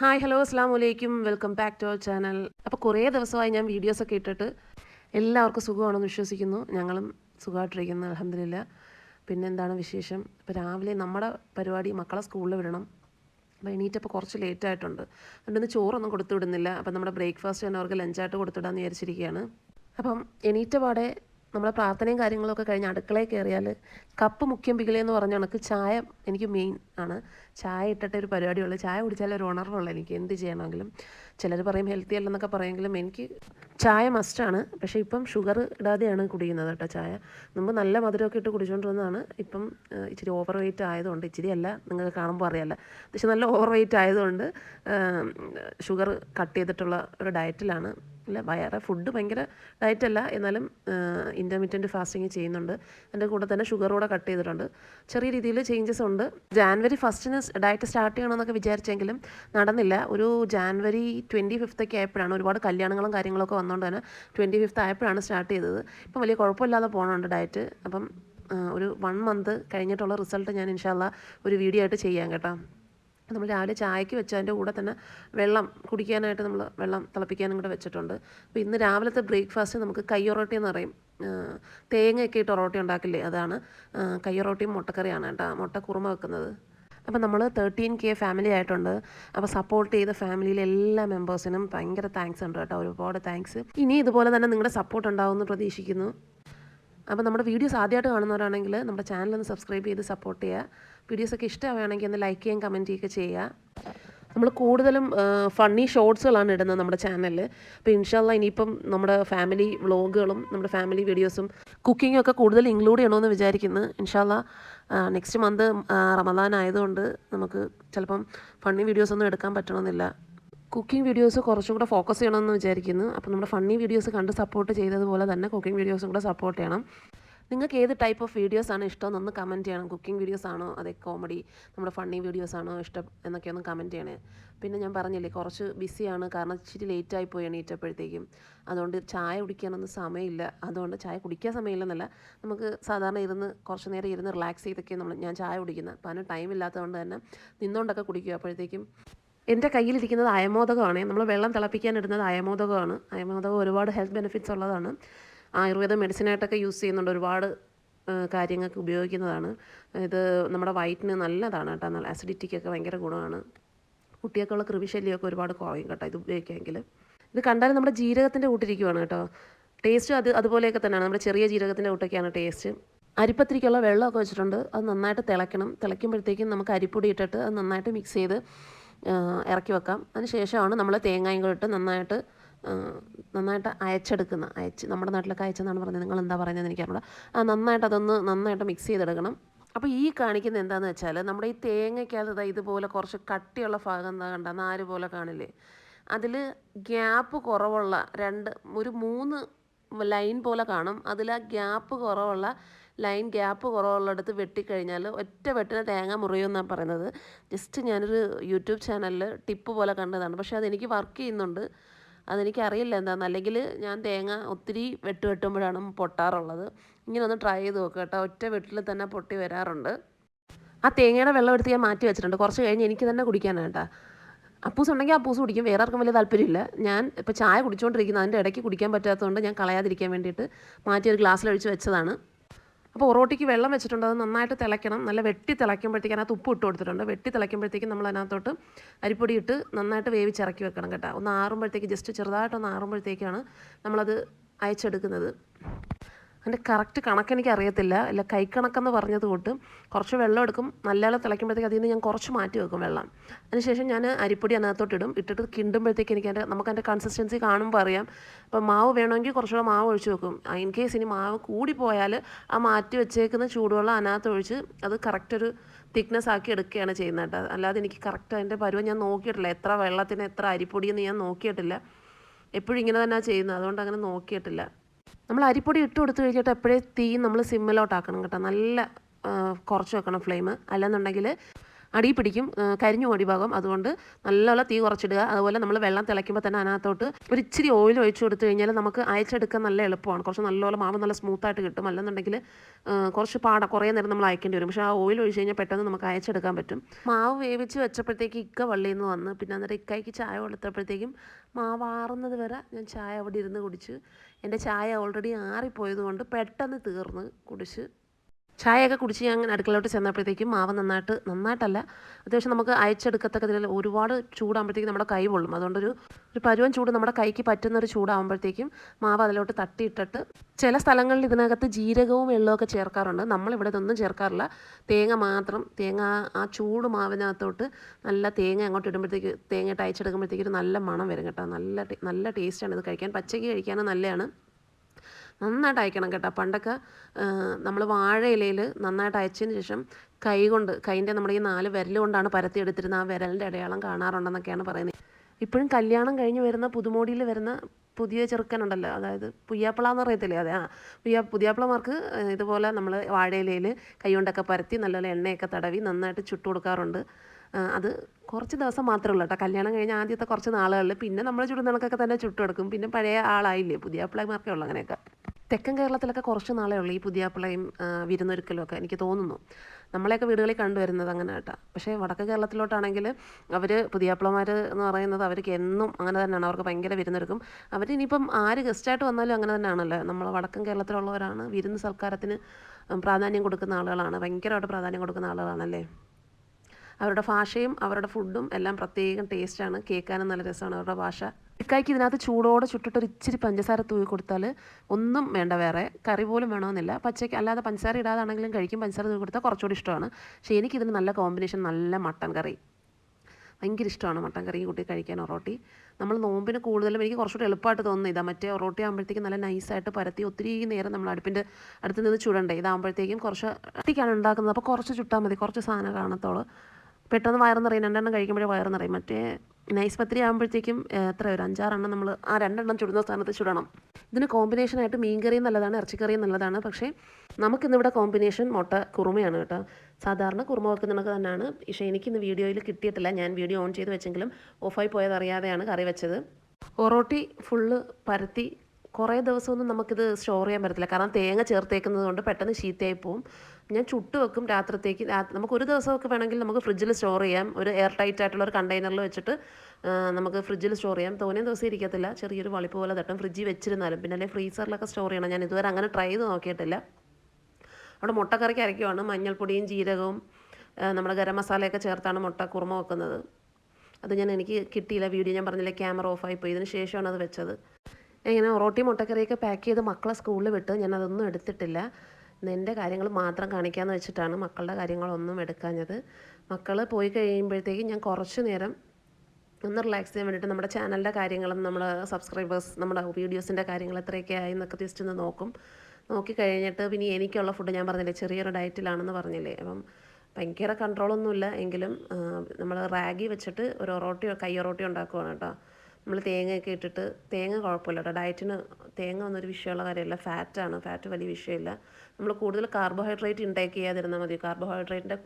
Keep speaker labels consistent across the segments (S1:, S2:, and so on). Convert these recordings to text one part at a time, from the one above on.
S1: Hi hello അസ്സാം വലൈക്കും welcome back to our channel അപ്പോൾ കുറേ ദിവസമായി ഞാൻ വീഡിയോസൊക്കെ ഇട്ടിട്ട് എല്ലാവർക്കും സുഖമാണെന്ന് വിശ്വസിക്കുന്നു. ഞങ്ങളും സുഖമായിട്ടിരിക്കുന്നു അലഹമില്ല പിന്നെ എന്താണ് വിശേഷം? ഇപ്പോൾ രാവിലെ നമ്മുടെ പരിപാടി മക്കളെ സ്കൂളിൽ വിടണം. അപ്പോൾ എണീറ്റപ്പോൾ കുറച്ച് ലേറ്റ് ആയിട്ടുണ്ട്. അതുകൊണ്ട് ഇന്ന് ചോറൊന്നും കൊടുത്തു വിടുന്നില്ല. അപ്പം നമ്മുടെ ബ്രേക്ക്ഫാസ്റ്റ് തന്നെ അവർക്ക് ലഞ്ചായിട്ട് കൊടുത്തിടാമെന്ന് വിചാരിച്ചിരിക്കുകയാണ്. അപ്പം എണീറ്റ പാടെ നമ്മളെ പ്രാർത്ഥനയും കാര്യങ്ങളൊക്കെ കഴിഞ്ഞ് അടുക്കളയിൽ കയറിയാൽ കപ്പ് മുഖ്യം പികിലെന്ന് പറഞ്ഞ കണക്ക് ചായ എനിക്ക് മെയിൻ ആണ്. ചായ ഇട്ടിട്ട് ഒരു പരിപാടിയുള്ളൂ. ചായ കുടിച്ചാൽ ഒരു ഉണർവുള്ളൂ എനിക്ക്. എന്ത് ചെയ്യണമെങ്കിലും. ചിലർ പറയും ഹെൽത്തി അല്ലെന്നൊക്കെ പറയുമെങ്കിലും എനിക്ക് ചായ മസ്റ്റാണ് പക്ഷേ ഇപ്പം ഷുഗർ ഇടാതെയാണ് കുടിക്കുന്നത് കേട്ടോ ചായ. മുമ്പ് നല്ല മധുരമൊക്കെ ഇട്ട് കുടിച്ചുകൊണ്ടിരുന്നതാണ് ഇപ്പം ഇച്ചിരി ഓവർ വെയിറ്റ് ആയതുകൊണ്ട് ഇച്ചിരി അല്ല നിങ്ങൾക്ക് കാണുമ്പോൾ അറിയാമല്ല പക്ഷെ നല്ല ഓവർ വെയിറ്റ് ആയതുകൊണ്ട് ഷുഗർ കട്ട് ചെയ്തിട്ടുള്ള ഒരു ഡയറ്റിലാണ് അല്ല വേറെ ഫുഡ് ഭയങ്കര ഡയറ്റല്ല എന്നാലും ഇന്റർമീഡിയന്റ് ഫാസ്റ്റിങ് ചെയ്യുന്നുണ്ട്. എന്റെ കൂടെ തന്നെ ഷുഗർ കൂടെ കട്ട് ചെയ്തിട്ടുണ്ട്. ചെറിയ രീതിയിൽ ചേഞ്ചസ് ഉണ്ട്. ജാൻവരി ഫസ്റ്റിന് ഡയറ്റ് സ്റ്റാർട്ട് ചെയ്യണമെന്നൊക്കെ വിചാരിച്ചെങ്കിലും നടന്നില്ല. ഒരു ജാൻവരി ട്വന്റി ഫിഫ്ത്തൊക്കെ ആയപ്പോഴാണ് ഒരുപാട് കല്യാണങ്ങളും കാര്യങ്ങളൊക്കെ വന്നുകൊണ്ട് തന്നെ ട്വന്റി ഫിഫ്ത്ത് ആയപ്പോഴാണ് സ്റ്റാർട്ട് ചെയ്തത്. ഇപ്പം വലിയ കുഴപ്പമില്ലാതെ പോകണുണ്ട് ഡയറ്റ് അപ്പം ഒരു വൺ മന്ത് കഴിഞ്ഞിട്ടുള്ള റിസൾട്ട് ഞാൻ ഇൻഷാല്ല ഒരു വീഡിയോ ആയിട്ട് ചെയ്യാം കേട്ടോ. നമ്മൾ രാവിലെ ചായക്ക് വെച്ച അതിന്റെ കൂടെ തന്നെ വെള്ളം കുടിക്കാനായിട്ട് നമ്മൾ വെള്ളം തിളപ്പിക്കാനും കൂടെ വെച്ചിട്ടുണ്ട്. അപ്പോൾ ഇന്ന് രാവിലത്തെ ബ്രേക്ക്ഫാസ്റ്റ് നമുക്ക് കയ്യൊറോട്ടി എന്ന് പറയും തേങ്ങയൊക്കെ ഇട്ട് ഒറോട്ടി ഉണ്ടാക്കില്ലേ? അതാണ് കയ്യൊറോട്ടിയും മുട്ടക്കറിയാണ് കേട്ടോ. മുട്ട കുറുമ വെക്കുന്നത്. അപ്പോൾ നമ്മൾ തേർട്ടീൻ കെ ഫാമിലി ആയിട്ടുണ്ട്. അപ്പോൾ സപ്പോർട്ട് ചെയ്ത ഫാമിലിയിലെ എല്ലാ മെമ്പേഴ്സിനും ഭയങ്കര താങ്ക്സ് ഉണ്ട് കേട്ടോ. ഒരുപാട് താങ്ക്സ് ഇനി ഇതുപോലെ തന്നെ നിങ്ങളുടെ സപ്പോർട്ട് ഉണ്ടാവുമെന്ന് പ്രതീക്ഷിക്കുന്നു. അപ്പോൾ നമ്മുടെ വീഡിയോസ് ആദ്യമായിട്ട് കാണുന്നവരാണെങ്കിൽ നമ്മുടെ ചാനൽ ഒന്ന് സബ്സ്ക്രൈബ് ചെയ്ത് സപ്പോർട്ട് ചെയ്യുക. വീഡിയോസൊക്കെ ഇഷ്ടമാവുകയാണെങ്കിൽ ഒന്ന് ലൈക്ക് ചെയ്യുകയും കമന്റ് ചെയ്യുകയൊക്കെ ചെയ്യുക. നമ്മൾ കൂടുതലും ഫണ്ണി ഷോർട്സുകളാണ് ഇടുന്നത് നമ്മുടെ ചാനലിൽ അപ്പോൾ ഇൻഷാല്ല ഇനിയിപ്പം നമ്മുടെ ഫാമിലി വ്ളോഗുകളും നമ്മുടെ ഫാമിലി വീഡിയോസും കുക്കിങ്ങും ഒക്കെ കൂടുതൽ ഇൻക്ലൂഡ് ചെയ്യണമെന്ന് വിചാരിക്കുന്നു. ഇൻഷാല്ല നെക്സ്റ്റ് മന്ത് റമദാൻ ആയതുകൊണ്ട് നമുക്ക് ചിലപ്പം ഫണ്ണി വീഡിയോസ് ഒന്നും എടുക്കാൻ പറ്റണമെന്നില്ല കുക്കിംഗ് വീഡിയോസ് കുറച്ചും കൂടെ ഫോക്കസ് ചെയ്യണമെന്ന് വിചാരിക്കുന്നു. അപ്പോൾ നമ്മുടെ ഫണ്ണി വീഡിയോസ് കണ്ട് സപ്പോർട്ട് ചെയ്തതുപോലെ തന്നെ കുക്കിംഗ് വീഡിയോസും കൂടെ സപ്പോർട്ട് ചെയ്യണം. നിങ്ങൾക്ക് ഏത് ടൈപ്പ് ഓഫ് വീഡിയോസ് ആണ് ഇഷ്ടം എന്നൊന്ന് കമന്റ് ചെയ്യണം. കുക്കിംഗ് വീഡിയോസ് ആണോ? അതേ കോമഡി നമ്മുടെ ഫണ്ണി വീഡിയോസ് ആണോ ഇഷ്ടം എന്നൊക്കെ ഒന്ന് കമന്റ് ചെയ്യണേ. പിന്നെ ഞാൻ പറഞ്ഞില്ലേ കുറച്ച് ബിസിയാണ് കാരണം ഇച്ചിരി ലേറ്റായി പോയി എണീറ്റപ്പോഴത്തേക്കും. അതുകൊണ്ട് ചായ കുടിക്കാനൊന്നും സമയമില്ല. അതുകൊണ്ട് ചായ കുടിക്കാൻ സമയമില്ലെന്നല്ല. നമുക്ക് സാധാരണ ഇരുന്ന് കുറച്ച് നേരം ഇരുന്ന് റിലാക്സ് ചെയ്തൊക്കെ നമ്മൾ ഞാൻ ചായ കുടിക്കുന്നത്. അപ്പോൾ അതിന് ടൈം ഇല്ലാത്തതുകൊണ്ട് തന്നെ നിന്നുകൊണ്ടൊക്കെ കുടിക്കുക. അപ്പോഴത്തേക്കും എന്റെ കയ്യിലിരിക്കുന്നത് അയമോദകമാണ്. നമ്മൾ വെള്ളം തിളപ്പിക്കാൻ ഇടുന്നത് അയമോദകമാണ്. അയമോദകം ഒരുപാട് ഹെൽത്ത് ബെനിഫിറ്റ്സ് ഉള്ളതാണ്. ആയുർവേദ മെഡിസിനായിട്ടൊക്കെ യൂസ് ചെയ്യുന്നുണ്ട്. ഒരുപാട് കാര്യങ്ങൾക്ക് ഉപയോഗിക്കുന്നതാണ്. ഇത് നമ്മുടെ വയറ്റിന് നല്ലതാണ് കേട്ടോ. നല്ല ആസിഡിറ്റിക്കൊക്കെ ഭയങ്കര ഗുണമാണ്. കുട്ടിയൊക്കെയുള്ള കൃമിശല്യമൊക്കെ ഒരുപാട് കുറയും കേട്ടോ ഇത് ഉപയോഗിക്കാമെങ്കിൽ. ഇത് കണ്ടാൽ നമ്മുടെ ജീരകത്തിന്റെ കൂട്ടിരിക്കുവാണ് കേട്ടോ. ടേസ്റ്റ് അത് അതുപോലെയൊക്കെ തന്നെയാണ്. നമ്മുടെ ചെറിയ ജീരകത്തിന്റെ കൂട്ടൊക്കെയാണ് ടേസ്റ്റ്. അരിപ്പത്തിരിക്കുള്ള വെള്ളമൊക്കെ വെച്ചിട്ടുണ്ട്. അത് നന്നായിട്ട് തിളയ്ക്കണം. തിളയ്ക്കുമ്പോഴത്തേക്കും നമുക്ക് അരിപ്പൊടി ഇട്ടിട്ട് അത് നന്നായിട്ട് മിക്സ് ചെയ്ത് ഇറക്കി വെക്കാം. അതിന് ശേഷമാണ് നമ്മൾ തേങ്ങയും കൂടെ ഇട്ട് നന്നായിട്ട് നന്നായിട്ട് അയച്ചെടുക്കുന്ന അയച്ച് നമ്മുടെ നാട്ടിലൊക്കെ അയച്ചെന്നാണ് പറഞ്ഞത്. നിങ്ങൾ എന്താ പറയുന്നത് എനിക്കറിയില്ല ആ നന്നായിട്ട് അതൊന്ന് നന്നായിട്ട് മിക്സ് ചെയ്തെടുക്കണം. അപ്പോൾ ഈ കാണിക്കുന്ന എന്താണെന്ന് വെച്ചാൽ നമ്മുടെ ഈ തേങ്ങയ്ക്കകത്ത് ഇതുപോലെ കുറച്ച് കട്ടിയുള്ള ഭാഗം എന്താ കണ്ട നാല് പോലെ കാണില്ലേ? അതിൽ ഗ്യാപ്പ് കുറവുള്ള രണ്ട് ഒരു മൂന്ന് ലൈൻ പോലെ കാണും. അതിൽ ആ ഗ്യാപ്പ് കുറവുള്ള ലൈൻ ഗ്യാപ്പ് കുറവുള്ളിടത്ത് വെട്ടിക്കഴിഞ്ഞാൽ ഒറ്റ വെട്ടിന് തേങ്ങ മുറിയുമെന്നാണ് പറയുന്നത്. ജസ്റ്റ് ഞാനൊരു യൂട്യൂബ് ചാനലിൽ ടിപ്പ് പോലെ കണ്ടതാണ്. പക്ഷേ അതെനിക്ക് വർക്ക് ചെയ്യുന്നുണ്ട്. അതെനിക്ക് അറിയില്ല എന്താണെന്ന് അല്ലെങ്കിൽ ഞാൻ തേങ്ങ ഒത്തിരി വെട്ട് വെട്ടുമ്പോഴാണ് പൊട്ടാറുള്ളത്. ഇങ്ങനെ ഒന്ന് ട്രൈ ചെയ്ത് നോക്കുക കേട്ടോ. ഒറ്റ വെട്ടിൽ തന്നെ പൊട്ടി വരാറുണ്ട്. ആ തേങ്ങയുടെ വെള്ളം എടുത്ത് ഞാൻ മാറ്റി വെച്ചിട്ടുണ്ട്. കുറച്ച് കഴിഞ്ഞ് എനിക്ക് തന്നെ കുടിക്കാനായിട്ടാ അപ്പൂസ് ഉണ്ടെങ്കിൽ അപ്പൂസ് കുടിക്കും. വേറെ ആർക്കും വലിയ താല്പര്യമില്ല. ഞാൻ ഇപ്പോൾ ചായ കുടിച്ചുകൊണ്ടിരിക്കുന്നത് അതിന്റെ ഇടയ്ക്ക് കുടിക്കാൻ പറ്റാത്തതുകൊണ്ട് ഞാൻ കളയാതിരിക്കാൻ വേണ്ടിയിട്ട് മാറ്റി ഒരു ഗ്ലാസ്സിൽ ഒഴിച്ച് വെച്ചതാണ്. അപ്പോൾ ഒറോട്ടിക്ക് വെള്ളം വെച്ചിട്ടുണ്ട് അത് നന്നായിട്ട് തിളയ്ക്കണം. നല്ല വെട്ടി തിളയ്ക്കുമ്പോഴത്തേക്ക് അതിനകത്ത് ഉപ്പ് ഇട്ട് കൊടുത്തിട്ടുണ്ട്. വെട്ടി തിളയ്ക്കുമ്പോഴത്തേക്കും നമ്മൾ അതിനകത്തോട്ട് അരിപ്പൊടി ഇട്ട് നന്നായിട്ട് വേവിച്ചിറക്കി വെക്കണം കേട്ടോ. ഒന്ന് ആറുമ്പോഴത്തേക്ക് ജസ്റ്റ് ചെറുതായിട്ടൊന്ന് ആറുമ്പോഴത്തേക്കാണ് നമ്മളത് അയച്ചെടുക്കുന്നത്. അതിന്റെ കറക്റ്റ് കണക്ക് എനിക്ക് അറിയത്തില്ല അല്ല കൈക്കണക്കെന്ന് പറഞ്ഞത് തൊട്ട് കുറച്ച് വെള്ളം എടുക്കും. നല്ലപോലെ തിളയ്ക്കുമ്പോഴത്തേക്ക് അതിൽ നിന്ന് ഞാൻ കുറച്ച് മാറ്റി വെക്കും വെള്ളം. അതിനുശേഷം ഞാൻ അരിപ്പൊടി അതിനകത്തോട്ട് ഇടും ഇട്ടിട്ട് കിണ്ടുമ്പോഴത്തേക്ക് എനിക്ക് അതിന്റെ നമുക്ക് അതിന്റെ കൺസിസ്റ്റൻസി കാണുമ്പോൾ അറിയാം. അപ്പോൾ മാവ് വേണമെങ്കിൽ കുറച്ചുകൂടെ മാവ് ഒഴിച്ച് വെക്കും. ഇൻ കേസ് ഇനി മാവ് കൂടി കൂടിപ്പോയാൽ ആ മാറ്റി വെച്ചേക്കുന്ന ചൂടുവെള്ളം അതിനകത്ത് ഒഴിച്ച് അത് കറക്റ്റ് ഒരു തിക്നെസ് ആക്കി എടുക്കുകയാണ് ചെയ്യുന്നത് കേട്ടോ. അല്ലാതെ എനിക്ക് കറക്റ്റ് അതിന്റെ പരുവം ഞാൻ നോക്കിയിട്ടില്ല. എത്ര വെള്ളത്തിന് എത്ര അരിപ്പൊടിയെന്ന് ഞാൻ നോക്കിയിട്ടില്ല. എപ്പോഴും ഇങ്ങനെ തന്നെയാണ് ചെയ്യുന്നത്. അതുകൊണ്ട് അങ്ങനെ നോക്കിയിട്ടില്ല. നമ്മൾ അരിപ്പൊടി ഇട്ട് കൊടുത്തു കഴിഞ്ഞിട്ട് എപ്പോഴേ തീ നമ്മൾ സിമ്മിലോട്ടാക്കണം കേട്ടോ. നല്ല കുറച്ച് വെക്കണം ഫ്ലെയിം. അല്ലെന്നുണ്ടെങ്കിൽ അടി പിടിക്കും കരിഞ്ഞു അടിഭാഗം. അതുകൊണ്ട് നല്ലപോലെ തീ കുറച്ചിടുക. അതുപോലെ നമ്മൾ വെള്ളം തിളയ്ക്കുമ്പോൾ തന്നെ അതിനകത്തോട്ട് ഒരു ഇച്ചിരി ഓയിൽ ഒഴിച്ചു കൊടുത്തു കഴിഞ്ഞാൽ നമുക്ക് അയച്ചെടുക്കാൻ നല്ല എളുപ്പമാണ്. കുറച്ച് നല്ലപോലെ മാവ് നല്ല സ്മൂത്തായിട്ട് കിട്ടും. അല്ലെന്നുണ്ടെങ്കിൽ കുറച്ച് പാട കുറേ നേരം നമ്മൾ അയക്കേണ്ടി വരും. പക്ഷേ ആ ഓയിൽ ഒഴിച്ച് കഴിഞ്ഞാൽ പെട്ടെന്ന് നമുക്ക് അയച്ചെടുക്കാൻ പറ്റും. മാവ് വേവിച്ച് വെച്ചപ്പോഴത്തേക്ക് ഇക്ക വള്ളിയിൽ നിന്ന് വന്ന്. പിന്നെ അന്നേരം ഇക്കായ്ക്ക് ചായ കൊടുത്തപ്പോഴത്തേക്കും മാവ് ആറുന്നത് വരെ ഞാൻ ചായ അവിടെ ഇരുന്ന് കുടിച്ച് എന്റെ ചായ ഓൾറെഡി ആറിപ്പോയത് കൊണ്ട് പെട്ടെന്ന് തീർന്ന് കുടിച്ച് ചായയൊക്കെ കുടിച്ച് ഞാൻ അങ്ങനെ അടുക്കളയിലോട്ട് ചെന്നപ്പോഴത്തേക്കും മാവ് നന്നായിട്ട് നന്നായിട്ടല്ല അത്യാവശ്യം നമുക്ക് അയച്ചെടുക്കത്തക്ക ഇതിൽ ഒരുപാട് ചൂടാകുമ്പോഴത്തേക്കും നമ്മുടെ കൈ പൊള്ളും. അതുകൊണ്ടൊരു ഒരു പരുവൻ ചൂട് നമ്മുടെ കൈക്ക് പറ്റുന്നൊരു ചൂടാകുമ്പോഴത്തേക്കും മാവ് അതിലോട്ട് തട്ടിയിട്ടിട്ട് ചില സ്ഥലങ്ങളിൽ ഇതിനകത്ത് ജീരകവും വെള്ളമൊക്കെ ചേർക്കാറുണ്ട്. നമ്മളിവിടെ ഇതൊന്നും ചേർക്കാറില്ല. തേങ്ങ മാത്രം തേങ്ങ ആ ചൂട് മാവിനകത്തോട്ട് നല്ല തേങ്ങ അങ്ങോട്ട് ഇടുമ്പോഴത്തേക്ക് തേങ്ങയിട്ട് അയച്ചെടുക്കുമ്പോഴത്തേക്ക് ഒരു നല്ല മണം വരും കേട്ടോ. നല്ല നല്ല ടേസ്റ്റാണ് ഇത് കഴിക്കാൻ. പച്ചയ്ക്ക് കഴിക്കാനും നല്ലതാണ്. നന്നായിട്ട് അയക്കണം കേട്ടോ. പണ്ടൊക്കെ നമ്മൾ വാഴയിലയിൽ നന്നായിട്ട് അയച്ചതിന് ശേഷം കൈ കൊണ്ട് കൈന്റെ നമ്മുടെ ഈ നാല് വിരൽ കൊണ്ടാണ് പരത്തി എടുത്തിരുന്ന ആ വിരലിന്റെ അടയാളം കാണാറുണ്ടെന്നൊക്കെയാണ് പറയുന്നത്. ഇപ്പോഴും കല്യാണം കഴിഞ്ഞ് വരുന്ന പുതുമോടിയിൽ വരുന്ന പുതിയ ചെറുക്കനുണ്ടല്ലോ. അതായത് പുയ്യാപ്പിള എന്ന് പറയത്തില്ലേ? അതെ ആ. പുയ്യ പുതിയാപ്പിളമാർക്ക് ഇതുപോലെ നമ്മൾ വാഴയിലയിൽ കൈ കൊണ്ടൊക്കെ പരത്തി നല്ലപോലെ എണ്ണയൊക്കെ തടവി നന്നായിട്ട് ചുട്ടു കൊടുക്കാറുണ്ട്. അത് കുറച്ച് ദിവസം മാത്രമേ ഉള്ളൂ കേട്ടോ. കല്യാണം കഴിഞ്ഞ ആദ്യത്തെ കുറച്ച് നാളുകളിൽ പിന്നെ നമ്മൾ ചുടുന്നണക്കൊക്കെ തന്നെ ചുട്ടെടുക്കും. പിന്നെ പഴയ ആളായില്ലേ? പുതിയ പിള്ളേമാർക്കേ ഉള്ളൂ അങ്ങനെയൊക്കെ. തെക്കൻ കേരളത്തിലൊക്കെ കുറച്ച് നാളേ ഉള്ളൂ ഈ പുതിയ പിള്ളയും വിരുന്നൊരുക്കലും ഒക്കെ എനിക്ക് തോന്നുന്നു. നമ്മളെയൊക്കെ വീടുകളിൽ കണ്ടുവരുന്നത് അങ്ങനെ കേട്ടോ. പക്ഷേ വടക്ക് കേരളത്തിലോട്ടാണെങ്കിൽ അവർ പുതിയാപ്പിളമാർ എന്ന് പറയുന്നത് അവർക്ക് എന്നും അങ്ങനെ തന്നെയാണ്. അവർക്ക് ഭയങ്കര വിരുന്നൊരുക്കും. അവർ ഇനിയിപ്പം ആര് ഗസ്റ്റായിട്ട് വന്നാലും അങ്ങനെ തന്നെയാണല്ലോ. നമ്മൾ വടക്കൻ കേരളത്തിലുള്ളവരാണ് വിരുന്ന് സൽക്കാരത്തിന് പ്രാധാന്യം കൊടുക്കുന്ന ആളുകളാണ്. ഭയങ്കരമായിട്ട് പ്രാധാന്യം കൊടുക്കുന്ന ആളുകളാണല്ലേ? അവരുടെ ഭാഷയും അവരുടെ ഫുഡും എല്ലാം പ്രത്യേകം ടേസ്റ്റാണ് കേൾക്കാനും നല്ല രസമാണ് അവരുടെ ഭാഷ. ഇക്കായ്ക്ക് ഇതിനകത്ത് ചൂടോടെ ചുട്ടിട്ട് ഒരു ഇച്ചിരി പഞ്ചസാര തൂവി കൊടുത്താൽ ഒന്നും വേണ്ട വേറെ. കറി പോലും വേണമെന്നില്ല. പച്ചയ്ക്ക് അല്ലാതെ പഞ്ചസാര ഇടാതാണെങ്കിലും കഴിക്കും. പഞ്ചസാര തൂവി കൊടുത്താൽ കുറച്ചുകൂടി ഇഷ്ടമാണ്. പക്ഷേ എനിക്കിതിന് നല്ല കോമ്പിനേഷൻ നല്ല മട്ടൻ കറി ഭയങ്കര ഇഷ്ടമാണ് മട്ടൻ കറിയും കൂട്ടി കഴിക്കാൻ ഒറോട്ടി നമ്മൾ നോമ്പിന് കൂടുതലും എനിക്ക് കുറച്ചുകൂടി എളുപ്പമായിട്ട് തോന്നുന്നു ഇതാ. മറ്റേ ഒറോട്ടി ആകുമ്പോഴത്തേക്കും നല്ല നൈസായിട്ട് പരത്തി ഒത്തിരി നേരം നമ്മൾ അടുപ്പിന്റെ അടുത്ത് നിന്ന് ചുടണ്ടേ. ഇതാകുമ്പോഴത്തേക്കും കുറച്ച് അട്ടിക്കാണ് ഉണ്ടാക്കുന്നത്. അപ്പോൾ കുറച്ച് ചുട്ടാൽ മതി. കുറച്ച് സാധനം കാണത്തോളൂ. പെട്ടെന്ന് വയറ് നിറയും രണ്ടെണ്ണം കഴിക്കുമ്പോഴേ വയറ് നിറയും മറ്റേ നൈസ് പത്തിരി ആകുമ്പോഴത്തേക്കും എത്ര ഒരു അഞ്ചാറെണ്ണം നമ്മൾ ആ രണ്ടെണ്ണം ചുടുന്ന സ്ഥാനത്ത് ചുടണം. ഇതിന് കോമ്പിനേഷനായിട്ട് മീൻകറിയും നല്ലതാണ് ഇറച്ചിക്കറിയും നല്ലതാണ്. പക്ഷേ നമുക്കിന്നിവിടെ കോമ്പിനേഷൻ മുട്ട കുറുമയാണ് കേട്ടോ. സാധാരണ കുറുമ വെക്കുന്നതൊക്കെ തന്നെയാണ്. പക്ഷേ എനിക്കിന്ന് വീഡിയോയിൽ കിട്ടിയിട്ടില്ല. ഞാൻ വീഡിയോ ഓൺ ചെയ്ത് വെച്ചെങ്കിലും ഓഫായി പോയത് അറിയാതെയാണ് കറി വെച്ചത്. ഒറോട്ടി ഫുള്ള് പരത്തി കുറേ ദിവസമൊന്നും നമുക്കിത് സ്റ്റോർ ചെയ്യാൻ പറ്റത്തില്ല. കാരണം തേങ്ങ ചേർത്തേക്കുന്നത് കൊണ്ട് പെട്ടെന്ന് ശീത്തയായി പോവും. ഞാൻ ചുട്ടു വെക്കും രാത്രത്തേക്ക്. നമുക്ക് ഒരു ദിവസമൊക്കെ വേണമെങ്കിൽ നമുക്ക് ഫ്രിഡ്ജിൽ സ്റ്റോർ ചെയ്യാം. ഒരു എയർ ടൈറ്റ് ആയിട്ടുള്ള ഒരു കണ്ടെയ്നറിൽ വെച്ചിട്ട് നമുക്ക് ഫ്രിഡ്ജിൽ സ്റ്റോർ ചെയ്യാം. തോനെ ദിവസം ഇരിക്കത്തില്ല. ചെറിയൊരു വളിപ്പ് പോലെ തട്ടും. ഫ്രിഡ്ജിൽ വെച്ചിരുന്നാലും. പിന്നെ അല്ലെങ്കിൽ ഫ്രീസറിലൊക്കെ സ്റ്റോർ ചെയ്യണം. ഞാൻ ഇതുവരെ അങ്ങനെ ട്രൈ ചെയ്ത് നോക്കിയിട്ടില്ല. അവിടെ മുട്ടക്കറിക്ക് അരയ്ക്കുവാണ് മഞ്ഞൾപ്പൊടിയും ജീരകവും നമ്മുടെ ഗരം മസാലയൊക്കെ ചേർത്താണ് മുട്ട കുറുമ വെക്കുന്നത്. അത് ഞാൻ എനിക്ക് കിട്ടിയില്ല. വീഡിയോ ഞാൻ പറഞ്ഞില്ല ക്യാമറ ഓഫായി പോയി. ഇതിന് ശേഷമാണ് അത് വെച്ചത്. ഇങ്ങനെ ഒറോട്ടി മുട്ടക്കറിയൊക്കെ പാക്ക് ചെയ്ത് മക്കളെ സ്കൂളിൽ വിട്ട് ഞാൻ അതൊന്നും എടുത്തിട്ടില്ല. എന്റെ കാര്യങ്ങൾ മാത്രം കാണിക്കാമെന്ന് വെച്ചിട്ടാണ് മക്കളുടെ കാര്യങ്ങളൊന്നും എടുക്കാഞ്ഞത്. മക്കൾ പോയി കഴിയുമ്പോഴത്തേക്കും ഞാൻ കുറച്ച് നേരം ഒന്ന് റിലാക്സ് ചെയ്യാൻ വേണ്ടിയിട്ട് നമ്മുടെ ചാനലിന്റെ കാര്യങ്ങളും നമ്മുടെ സബ്സ്ക്രൈബേഴ്സ് നമ്മുടെ വീഡിയോസിന്റെ കാര്യങ്ങൾ എത്രയൊക്കെ ആയി എന്നൊക്കെ ജസ്റ്റ് ഒന്ന് നോക്കും. നോക്കി കഴിഞ്ഞിട്ട് പിന്നെ എനിക്കുള്ള ഫുഡ് ഞാൻ പറഞ്ഞില്ലേ ചെറിയൊരു ഡയറ്റിലാണെന്ന് പറഞ്ഞില്ലേ. അപ്പം ഭയങ്കര കൺട്രോളൊന്നുമില്ല എങ്കിലും നമ്മൾ റാഗി വെച്ചിട്ട് ഒരു ഒറോട്ടി കൈ ഒറോട്ടി ഉണ്ടാക്കുവാണ് കേട്ടോ. നമ്മൾ തേങ്ങയൊക്കെ ഇട്ടിട്ട് തേങ്ങ കുഴപ്പമില്ല കേട്ടോ. ഡയറ്റിന് തേങ്ങ ഒന്നും ഒരു വിഷയമുള്ള കാര്യമല്ല. ഫാറ്റാണ്. ഫാറ്റ് വലിയ വിഷയമില്ല. നമ്മൾ കൂടുതൽ കാർബോഹൈഡ്രേറ്റ് ഇൻടേക്ക് ചെയ്യാതിരുന്നാൽ മതി. കാർബോഹൈഡ്രേറ്റിന്റെ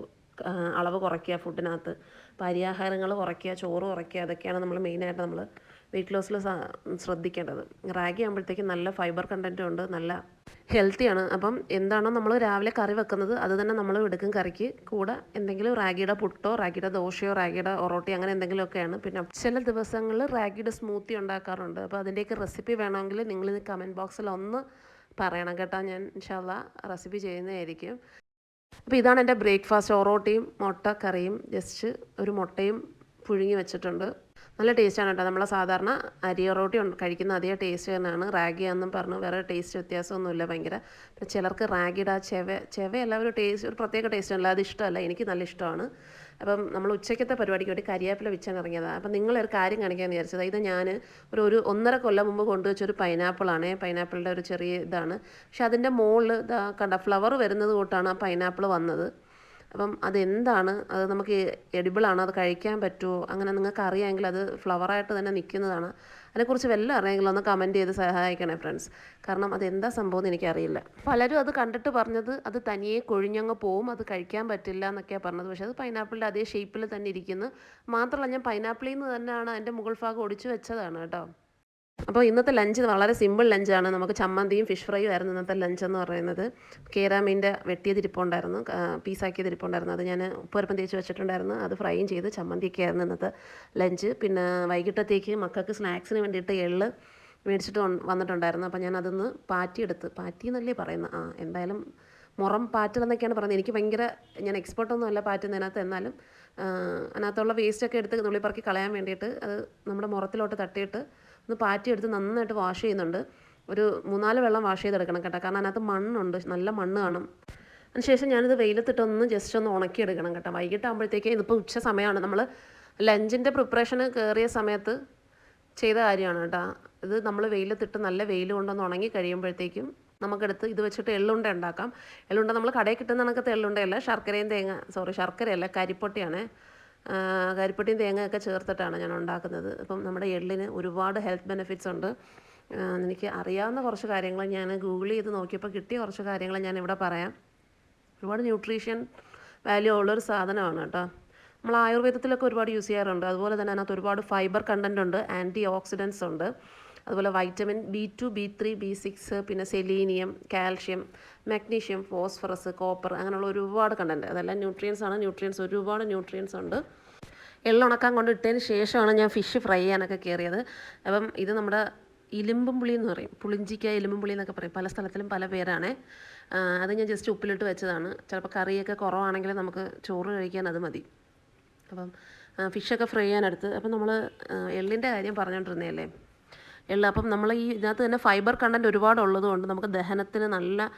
S1: അളവ് കുറയ്ക്കുക ഫുഡിനകത്ത് അപ്പോൾ കുറയ്ക്കുക ചോറ് കുറയ്ക്കുക അതൊക്കെയാണ് നമ്മൾ മെയിനായിട്ട് നമ്മൾ വെയിറ്റ് ലോസിൽ ശ്രദ്ധിക്കേണ്ടത്. റാഗി ആകുമ്പോഴത്തേക്കും നല്ല ഫൈബർ കണ്ടന്റും ഉണ്ട് നല്ല ഹെൽത്തിയാണ് അപ്പം എന്താണോ നമ്മൾ രാവിലെ കറി വെക്കുന്നത് അത് തന്നെ നമ്മൾ എടുക്കും കറിക്ക്. കൂടെ എന്തെങ്കിലും റാഗിയുടെ പുട്ടോ റാഗിയുടെ ദോശയോ റാഗിയുടെ ഒറോട്ടി അങ്ങനെ എന്തെങ്കിലുമൊക്കെയാണ്. പിന്നെ ചില ദിവസങ്ങളിൽ റാഗിയുടെ സ്മൂത്തി ഉണ്ടാക്കാറുണ്ട്. അപ്പോൾ അതിന്റെയൊക്കെ റെസിപ്പി വേണമെങ്കിൽ നിങ്ങൾ ഇത് കമന്റ് ബോക്സിൽ ഒന്ന് പറയണം കേട്ടോ. ഞാൻ ഇൻഷാല്ല റെസിപ്പി ചെയ്യുന്നതായിരിക്കും. അപ്പോൾ ഇതാണ് എന്റെ ബ്രേക്ക്ഫാസ്റ്റ്. ഒറോട്ടിയും മുട്ട കറിയും ജസ്റ്റ് ഒരു മുട്ടയും പുഴുങ്ങി വെച്ചിട്ടുണ്ട്. നല്ല ടേസ്റ്റാണ് കേട്ടോ. നമ്മളെ സാധാരണ അരി ഒറോട്ടി കഴിക്കുന്ന അതേ ടേസ്റ്റ് തന്നെയാണ്. റാഗി എന്നും പറഞ്ഞു. വേറെ ടേസ്റ്റ് വ്യത്യാസമൊന്നുമില്ല ഭയങ്കര. ചിലർക്ക് റാഗിയുടെ ആ ചെവ ചെവയല്ല ഒരു ടേസ്റ്റ് ഒരു പ്രത്യേക ടേസ്റ്റ് അല്ല അത് ഇഷ്ടമല്ല. എനിക്ക് നല്ല ഇഷ്ടമാണ്. അപ്പം നമ്മൾ ഉച്ചയ്ക്കത്തെ പരിപാടിക്ക് വേണ്ടി കരിയാപ്പില വെച്ചാൽ ഇറങ്ങിയതാണ് അപ്പം നിങ്ങളൊരു കാര്യം കാണിക്കാമെന്ന് വിചാരിച്ചത് ഇത് ഞാൻ ഒരു ഒരു ഒന്നര കൊല്ലം മുമ്പ് കൊണ്ടുവച്ചൊരു പൈനാപ്പിളാണ്. പൈനാപ്പിളിന്റെ ഒരു ചെറിയ ഇതാണ്. പക്ഷെ അതിന്റെ മുകളിൽ കണ്ട ഫ്ലവർ വരുന്നത് കൊണ്ടാണ് ആ പൈനാപ്പിൾ വന്നത്. അപ്പം അതെന്താണ്? അത് നമുക്ക് എഡിബിൾ ആണോ അത് കഴിക്കാൻ പറ്റുമോ? അങ്ങനെ നിങ്ങൾക്ക് അറിയാമെങ്കിൽ അത് ഫ്ലവറായിട്ട് തന്നെ നിൽക്കുന്നതാണ്. അതിനെക്കുറിച്ച് വല്ലതും അറിയാമെങ്കിൽ ഒന്ന് കമന്റ് ചെയ്ത് സഹായിക്കണേ ഫ്രണ്ട്സ്. കാരണം അതെന്താ സംഭവം എന്ന് എനിക്കറിയില്ല. പലരും അത് കണ്ടിട്ട് പറഞ്ഞത് അത് തനിയെ കൊഴിഞ്ഞങ്ങ് പോവും അത് കഴിക്കാൻ പറ്റില്ല എന്നൊക്കെയാണ് പറഞ്ഞത്. പക്ഷേ അത് പൈനാപ്പിളിന്റെ അതേ ഷേപ്പിൽ തന്നെ ഇരിക്കുന്നു. മാത്രമല്ല ഞാൻ പൈനാപ്പിളിൽ നിന്ന് തന്നെയാണ് അതിന്റെ മുകൾ ഭാഗം ഒടിച്ചു വെച്ചതാണ് കേട്ടോ. അപ്പോൾ ഇന്നത്തെ ലഞ്ച് വളരെ സിമ്പിൾ ലഞ്ചാണ് നമുക്ക് ചമ്മന്തിയും ഫിഷ് ഫ്രൈയും ആയിരുന്നു ഇന്നത്തെ ലഞ്ച് എന്ന് പറയുന്നത്. കേരാമീന്റെ വെട്ടിയത് ഇരിപ്പുണ്ടായിരുന്നു. ആ, പീസാക്കിയത് ഇരിപ്പുണ്ടായിരുന്നു. അത് ഞാൻ ഉപ്പുരപ്പം തേച്ച് വെച്ചിട്ടുണ്ടായിരുന്നു. അത് ഫ്രൈയും ചെയ്ത് ചമ്മന്തിയൊക്കെ ആയിരുന്നു ഇന്നത്തെ ലഞ്ച് പിന്നെ വൈകിട്ടത്തേക്ക് മക്കൾക്ക് സ്നാക്സിന് വേണ്ടിയിട്ട് എള്ള് മേടിച്ചിട്ട് വന്നിട്ടുണ്ടായിരുന്നു. അപ്പോൾ ഞാൻ അതൊന്ന് പാറ്റിയെടുത്ത് പാറ്റി എന്നല്ലേ പറയുന്നത് ആ എന്തായാലും മുറം പാറ്റൽ എന്നൊക്കെയാണ് പറയുന്നത് എനിക്ക് ഭയങ്കര ഞാൻ എക്സ്പേർട്ടൊന്നും അല്ല പാറ്റുന്നതിനകത്ത്. എന്നാലും അതിനകത്തുള്ള വേസ്റ്റൊക്കെ എടുത്ത് നുള്ളിപ്പറക്കി കളയാൻ വേണ്ടിയിട്ട് അത് നമ്മുടെ മുറത്തിലോട്ട് തട്ടിയിട്ട് ഒന്ന് പാറ്റിയെടുത്ത് നന്നായിട്ട് വാഷ് ചെയ്യുന്നുണ്ട്. ഒരു മൂന്നാൽ വെള്ളം വാഷ് ചെയ്തെടുക്കണം കേട്ടോ. കാരണം അതിനകത്ത് മണ്ണുണ്ട്. നല്ല മണ്ണ് കാണും. അതിനുശേഷം ഞാനിത് വെയിലത്തിട്ടൊന്ന് ജസ്റ്റ് ഒന്ന് ഉണക്കിയെടുക്കണം കേട്ടോ. വൈകിട്ടാകുമ്പോഴത്തേക്ക് ഇതിപ്പോൾ ഉച്ച സമയമാണ്. നമ്മൾ ലഞ്ചിന്റെ പ്രിപ്പറേഷന് കയറിയ സമയത്ത് ചെയ്ത കാര്യമാണ് കേട്ടോ. ഇത് നമ്മൾ വെയിലത്തിട്ട് നല്ല വെയിൽ കൊണ്ടൊന്ന് ഉണങ്ങി കഴിയുമ്പോഴത്തേക്കും നമുക്കെടുത്ത് ഇത് വെച്ചിട്ട് എള്ളുണ്ട ഉണ്ടാക്കാം. എള്ളുണ്ട നമ്മൾ കടയിൽ കിട്ടുന്ന കണക്കത്തെ എള്ളുണ്ടയല്ല. ശർക്കരയും തേങ്ങ സോറി ശർക്കരയല്ല കരിപ്പൊട്ടിയാണ്. കരിപ്പൊട്ടിയും തേങ്ങയൊക്കെ ചേർത്തിട്ടാണ് ഞാൻ ഉണ്ടാക്കുന്നത്. അപ്പം നമ്മുടെ എള്ളിന് ഒരുപാട് ഹെൽത്ത് ബെനിഫിറ്റ്സ് ഉണ്ട്. എനിക്ക് അറിയാവുന്ന കുറച്ച് കാര്യങ്ങൾ ഞാൻ ഗൂഗിൾ ചെയ്ത് നോക്കിയപ്പോൾ കിട്ടിയ കുറച്ച് കാര്യങ്ങൾ ഞാൻ ഇവിടെ പറയാം. ഒരുപാട് ന്യൂട്രീഷ്യൻ വാല്യൂ ഉള്ളൊരു സാധനമാണ് കേട്ടോ. നമ്മൾ ആയുർവേദത്തിലൊക്കെ ഒരുപാട് യൂസ് ചെയ്യാറുണ്ട്. അതുപോലെ തന്നെ അതിനകത്ത് ഒരുപാട് ഫൈബർ കണ്ടന്റ് ഉണ്ട് ആന്റി ഓക്സിഡൻസ് ഉണ്ട്. അതുപോലെ vitamin B two B three B six പിന്നെ selenium calcium magnesium phosphorus copper അങ്ങനെയുള്ള ഒരുപാട് കണ്ടന്റ് അതെല്ലാം ന്യൂട്രിയൻസ് ആണ്. ന്യൂട്രിയൻസ് ഒരുപാട് ന്യൂട്രിയൻസ് ഉണ്ട്. എള്ളുണക്കാൻ കൊണ്ട് ഇട്ടതിന് ശേഷമാണ് ഞാൻ ഫിഷ് ഫ്രൈ ചെയ്യാനൊക്കെ കയറിയത് അപ്പം ഇത് നമ്മുടെ ഇലിമ്പും പുളി എന്ന് പറയും. പുളിഞ്ചിക്ക ഇലിമ്പും പുളി എന്നൊക്കെ പറയും. പല സ്ഥലത്തിലും പല പേരാണ്. അത് ഞാൻ ജസ്റ്റ് ഉപ്പിലിട്ട് വെച്ചതാണ്. ചിലപ്പോൾ കറിയൊക്കെ കുറവാണെങ്കിൽ നമുക്ക് ചോറ് കഴിക്കാൻ അത് മതി. അപ്പം ഫിഷൊക്കെ ഫ്രൈ ചെയ്യാനെടുത്ത് അപ്പം നമ്മൾ എള്ളിന്റെ കാര്യം പറഞ്ഞുകൊണ്ടിരുന്നതല്ലേ എള്ള് അപ്പം നമ്മൾ ഈ ഇതിനകത്ത് തന്നെ ഫൈബർ കണ്ടന്റ് ഒരുപാട് ഉള്ളതുകൊണ്ട് നമുക്ക് ദഹനത്തിന് നല്ല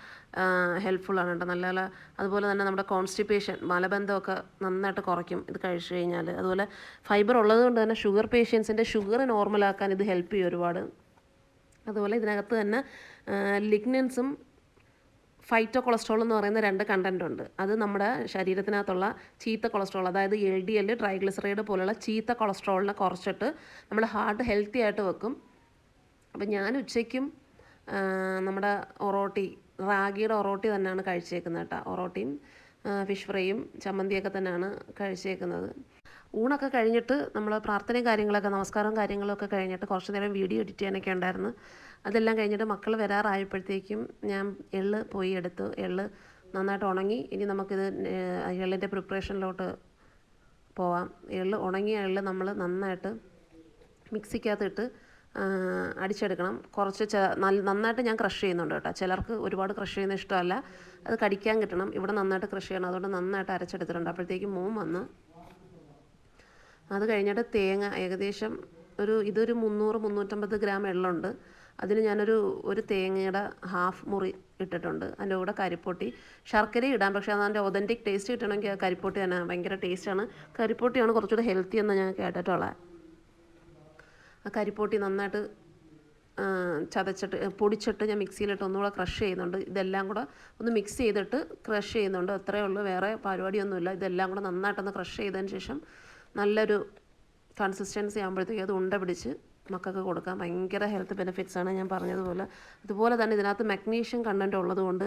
S1: ഹെൽപ്ഫുള്ളാണ് കേട്ടോ. നല്ല നല്ല അതുപോലെ തന്നെ നമ്മുടെ കോൺസ്റ്റിപ്പേഷൻ മലബന്ധമൊക്കെ നന്നായിട്ട് കുറയ്ക്കും ഇത് കഴിച്ചു കഴിഞ്ഞാൽ അതുപോലെ ഫൈബർ ഉള്ളതുകൊണ്ട് തന്നെ ഷുഗർ പേഷ്യൻസിന്റെ ഷുഗർ നോർമലാക്കാൻ ഇത് ഹെൽപ്പ് ചെയ്യും ഒരുപാട്. അതുപോലെ ഇതിനകത്ത് തന്നെ ലിഗ്നൻസും ഫൈറ്റോ കൊളസ്ട്രോൾ എന്ന് പറയുന്ന രണ്ട് കണ്ടന്റ് ഉണ്ട്. അത് നമ്മുടെ ശരീരത്തിനകത്തുള്ള ചീത്ത കൊളസ്ട്രോൾ അതായത് എൽ ഡി എൽ ട്രൈഗ്ലിസറൈഡ് പോലുള്ള ചീത്ത കൊളസ്ട്രോളിനെ കുറച്ചിട്ട് നമ്മുടെ ഹാർട്ട് ഹെൽത്തി ആയിട്ട് വെക്കും. അപ്പം ഞാൻ ഉച്ചയ്ക്കും നമ്മുടെ ഒറോട്ടി റാഗിയുടെ ഒറോട്ടി തന്നെയാണ് കഴിച്ചേക്കുന്നത് കേട്ടോ. ഒറോട്ടിയും ഫിഷ് ഫ്രൈയും ചമ്മന്തിയൊക്കെ തന്നെയാണ് കഴിച്ചേക്കുന്നത്. ഊണൊക്കെ കഴിഞ്ഞിട്ട് നമ്മൾ പ്രാർത്ഥനയും കാര്യങ്ങളൊക്കെ നമസ്കാരവും കാര്യങ്ങളൊക്കെ കഴിഞ്ഞിട്ട് കുറച്ച് നേരം വീഡിയോ എഡിറ്റ് ചെയ്യാനൊക്കെ ഉണ്ടായിരുന്നു. അതെല്ലാം കഴിഞ്ഞിട്ട് മക്കൾ വരാറായപ്പോഴത്തേക്കും ഞാൻ എള്ള് പോയി എടുത്തു. എള്ള് നന്നായിട്ട് ഉണങ്ങി. ഇനി നമുക്കിത് എള്ളിന്റെ പ്രിപ്പറേഷനിലോട്ട് പോവാം. എള്ള് ഉണങ്ങിയ എള്ള് നമ്മൾ നന്നായിട്ട് മിക്സിക്കകത്തിട്ട് അടിച്ചെടുക്കണം. കുറച്ച് നല്ല നന്നായിട്ട് ഞാൻ ക്രഷ് ചെയ്യുന്നുണ്ട് കേട്ടോ. ചിലർക്ക് ഒരുപാട് ക്രഷ് ചെയ്യുന്ന ഇഷ്ടമല്ല. അത് കടിക്കാൻ കിട്ടണം. ഇവിടെ നന്നായിട്ട് ക്രഷ് ചെയ്യണം. അതുകൊണ്ട് നന്നായിട്ട് അരച്ചെടുത്തിട്ടുണ്ട്. അപ്പോഴത്തേക്ക് മോൻ വന്ന് അത് കഴിഞ്ഞിട്ട് തേങ്ങ ഏകദേശം ഒരു ഇതൊരു മുന്നൂറ് മുന്നൂറ്റമ്പത് ഗ്രാം എള്ളുണ്ട് അതിന് ഞാനൊരു ഒരു തേങ്ങയുടെ ഹാഫ് മുറി ഇട്ടിട്ടുണ്ട്. അതിന്റെ കൂടെ കരിപ്പൊട്ടി. ശർക്കര ഇടാം. പക്ഷേ അതിന്റെ ഒതന്റിക് ടേസ്റ്റ് കിട്ടണമെങ്കിൽ ആ കരിപ്പൊട്ടി തന്നെ ഭയങ്കര ടേസ്റ്റാണ് കരിപ്പൊട്ടിയാണ് കുറച്ചുകൂടെ ഹെൽത്തി എന്ന് ഞാൻ കേട്ടിട്ടുള്ളത്. ആ കരിപ്പോട്ടി നന്നായിട്ട് ചതച്ചിട്ട് പൊടിച്ചിട്ട് ഞാൻ മിക്സിയിലിട്ട് ഒന്നുകൂടെ ക്രഷ് ചെയ്യുന്നുണ്ട്. ഇതെല്ലാം കൂടെ ഒന്ന് മിക്സ് ചെയ്തിട്ട് ക്രഷ് ചെയ്യുന്നുണ്ട്. അത്രയേ ഉള്ളൂ. വേറെ പരിപാടിയൊന്നുമില്ല. ഇതെല്ലാം കൂടെ നന്നായിട്ടൊന്ന് ക്രഷ് ചെയ്തതിന് ശേഷം നല്ലൊരു കൺസിസ്റ്റൻസി ആകുമ്പോഴത്തേക്ക് അത് ഉണ്ട പിടിച്ച് മക്കൾക്ക് കൊടുക്കാം. ഭയങ്കര ഹെൽത്ത് ബെനിഫിറ്റ്സ് ആണ് ഞാൻ പറഞ്ഞതുപോലെ. അതുപോലെ തന്നെ ഇതിനകത്ത് മഗ്നീഷ്യം കണ്ടന്റ് ഉള്ളതുകൊണ്ട്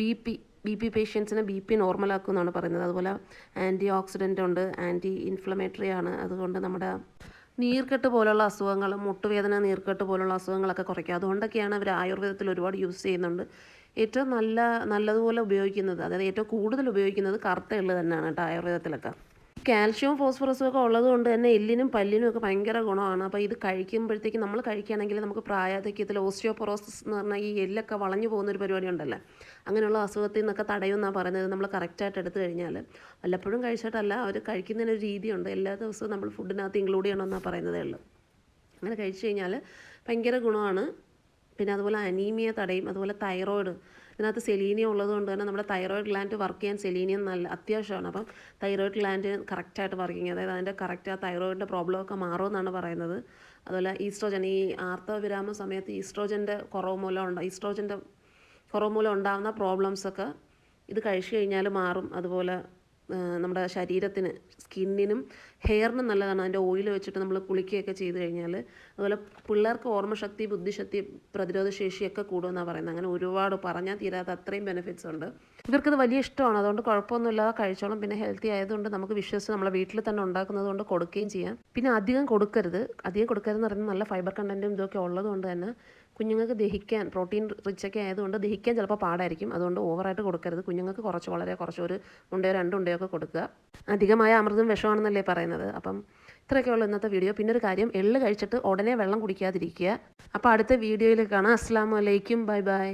S1: ബി പി ബി പി പേഷ്യൻസിനെ ബി പി നോർമലാക്കും എന്നാണ് പറയുന്നത്. അതുപോലെ ആന്റി ഓക്സിഡന്റ് ഉണ്ട് ആന്റി ഇൻഫ്ലമേറ്ററി ആണ്. അതുകൊണ്ട് നമ്മുടെ നീർക്കെട്ട് പോലുള്ള അസുഖങ്ങൾ മുട്ടുവേദന നീർക്കെട്ട് പോലുള്ള അസുഖങ്ങളൊക്കെ കുറയ്ക്കും. അതുകൊണ്ടൊക്കെയാണ് അവർ ആയുർവേദത്തിൽ ഒരുപാട് യൂസ് ചെയ്യുന്നുണ്ട്. ഏറ്റവും നല്ല നല്ലതുപോലെ ഉപയോഗിക്കുന്നത് അതായത് ഏറ്റവും കൂടുതൽ ഉപയോഗിക്കുന്നത് കറുത്ത എള്ള് തന്നെയാണ് കേട്ടോ ആയുർവേദത്തിലൊക്കെ. കാൽഷ്യവും ഫോസ്ഫറസും ഒക്കെ ഉള്ളത് കൊണ്ട് തന്നെ എല്ലിനും പല്ലിനും ഒക്കെ ഭയങ്കര ഗുണമാണ്. അപ്പോൾ ഇത് കഴിക്കുമ്പോഴത്തേക്ക് നമ്മൾ കഴിക്കുകയാണെങ്കിൽ നമുക്ക് പ്രായാധിക്യത്തിൽ ഓസ്റ്റിയോപൊറോസിസ് എന്ന് പറഞ്ഞാൽ ഈ എല്ലൊക്കെ വളഞ്ഞു പോകുന്ന ഒരു പരിപാടി ഉണ്ടല്ലോ? അങ്ങനെയുള്ള അസുഖത്തിൽ നിന്നൊക്കെ തടയുമെന്നാണ് പറയുന്നത്. നമ്മൾ കറക്റ്റായിട്ട് എടുത്തു കഴിഞ്ഞാൽ. വല്ലപ്പോഴും കഴിച്ചിട്ടല്ല അവർ കഴിക്കുന്നതിനൊരു രീതിയുണ്ട്. എല്ലാ ദിവസവും നമ്മൾ ഫുഡിനകത്ത് ഇൻക്ലൂഡ് ചെയ്യണമെന്നാണ് പറയുന്നതേ ഉള്ളൂ. അങ്ങനെ കഴിച്ചു കഴിഞ്ഞാൽ ഭയങ്കര ഗുണമാണ്. പിന്നെ അതുപോലെ അനീമിയ തടയും അതുപോലെ തൈറോയിഡ് ഇതിനകത്ത് സെലീനിയം ഉള്ളത് കൊണ്ട് തന്നെ നമ്മുടെ തൈറോയിഡ് ഗ്ലാൻഡ് വർക്ക് ചെയ്യാൻ സെലീനിയം നല്ല അത്യാവശ്യമാണ്. അപ്പം തൈറോയിഡ് ഗ്ലാൻഡ് കറക്റ്റായിട്ട് വർക്കിങ് അതായത് അതിന്റെ കറക്റ്റ് ആ തൈറോയിഡിന്റെ പ്രോബ്ലം ഒക്കെ മാറുമെന്നാണ് പറയുന്നത്. അതുപോലെ ഈസ്ട്രോജൻ ഈ ആർത്തവവിരാമ സമയത്ത് ഈസ്ട്രോജന്റെ കുറവ് മൂലം ഉണ്ട് ഈസ്ട്രോജന്റെ കുറവ് മൂലം ഉണ്ടാകുന്ന പ്രോബ്ലംസൊക്കെ ഇത് കഴിച്ചു കഴിഞ്ഞാൽ മാറും. അതുപോലെ നമ്മുടെ ശരീരത്തിന് സ്കിന്നിനും ഹെയറിനും നല്ലതാണ്. അതിന്റെ ഓയിൽ വെച്ചിട്ട് നമ്മൾ കുളിക്കുകയൊക്കെ ചെയ്ത് കഴിഞ്ഞാൽ അതുപോലെ പിള്ളേർക്ക് ഓർമ്മശക്തി ബുദ്ധിശക്തി പ്രതിരോധ ശേഷിയൊക്കെ കൂടുമെന്നാണ് പറയുന്നത്. അങ്ങനെ ഒരുപാട് പറഞ്ഞാൽ തീരാത്ത അത്രയും ബെനിഫിറ്റ്സ് ഉണ്ട്. ഇവർക്കത് വലിയ ഇഷ്ടമാണ്. അതുകൊണ്ട് കുഴപ്പമൊന്നുമില്ലാതെ കഴിച്ചോളും. പിന്നെ ഹെൽത്തി ആയതുകൊണ്ട് നമുക്ക് വിശ്വസിച്ച് നമ്മളെ വീട്ടിൽ തന്നെ ഉണ്ടാക്കുന്നത് കൊണ്ട് കൊടുക്കുകയും ചെയ്യാം. പിന്നെ അധികം കൊടുക്കരുത്. അധികം കൊടുക്കരുതെന്ന് പറയുന്നത് നല്ല ഫൈബർ കണ്ടന്റും ഇതൊക്കെ ഉള്ളതുകൊണ്ട് തന്നെ കുഞ്ഞുങ്ങൾക്ക് ദഹിക്കാൻ പ്രോട്ടീൻ റിച്ച് ഒക്കെ ആയതുകൊണ്ട് ദഹിക്കാൻ ചിലപ്പോൾ പാടായിരിക്കും. അതുകൊണ്ട് ഓവറായിട്ട് കൊടുക്കരുത്. കുഞ്ഞുങ്ങൾക്ക് കുറച്ച് വളരെ കുറച്ച് ഒരു ഉണ്ടയോ രണ്ടുണ്ടയോ ഒക്കെ കൊടുക്കുക. അധികമായ അമൃതും വിഷമാണെന്നല്ലേ പറയുന്നത്. അപ്പം ഇത്രയൊക്കെ ഉള്ളൂ ഇന്നത്തെ വീഡിയോ. പിന്നെ ഒരു കാര്യം എള്ള് കഴിച്ചിട്ട് ഉടനെ വെള്ളം കുടിക്കാതിരിക്കുക. അപ്പോൾ അടുത്ത വീഡിയോയിൽ കാണാം. അസ്സാം വലൈക്കും ബൈ ബൈ.